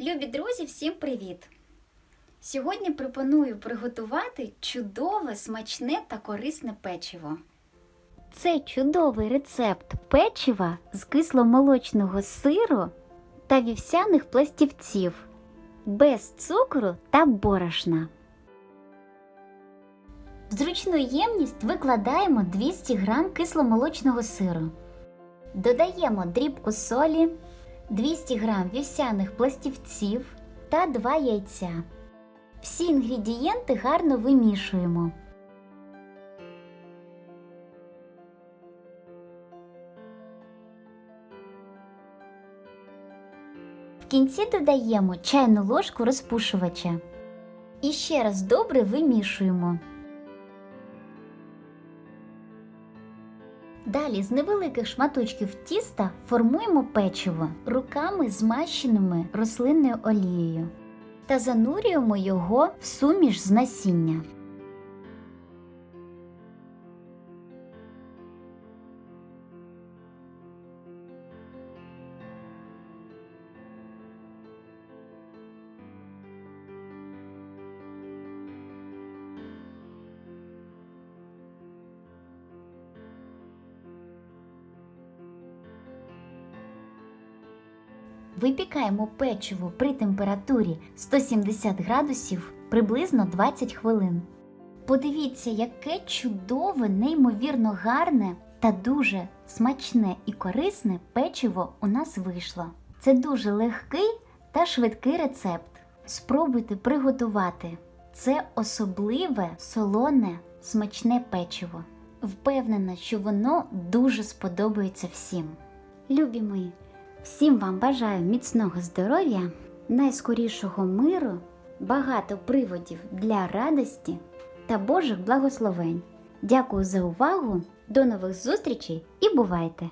Любі друзі, всім привіт! Сьогодні пропоную приготувати чудове, смачне та корисне печиво. Це чудовий рецепт печива з кисломолочного сиру та вівсяних пластівців без цукру та борошна. В зручну ємність викладаємо 200 г кисломолочного сиру. Додаємо дрібку солі, 200 г вівсяних пластівців та 2 яйця. Всі інгредієнти гарно вимішуємо. В кінці додаємо чайну ложку розпушувача. І ще раз добре вимішуємо. Далі з невеликих шматочків тіста формуємо печиво руками змащеними рослинною олією та занурюємо його в суміш з насіння. Випікаємо печиво при температурі 170 градусів приблизно 20 хвилин. Подивіться, яке чудове, неймовірно гарне та дуже смачне і корисне печиво у нас вийшло. Це дуже легкий та швидкий рецепт. Спробуйте приготувати. Це особливе, солоне, смачне печиво. Впевнена, що воно дуже сподобається всім. Любі мої! Всім вам бажаю міцного здоров'я, найскорішого миру, багато приводів для радості та Божих благословень. Дякую за увагу, до нових зустрічей і бувайте!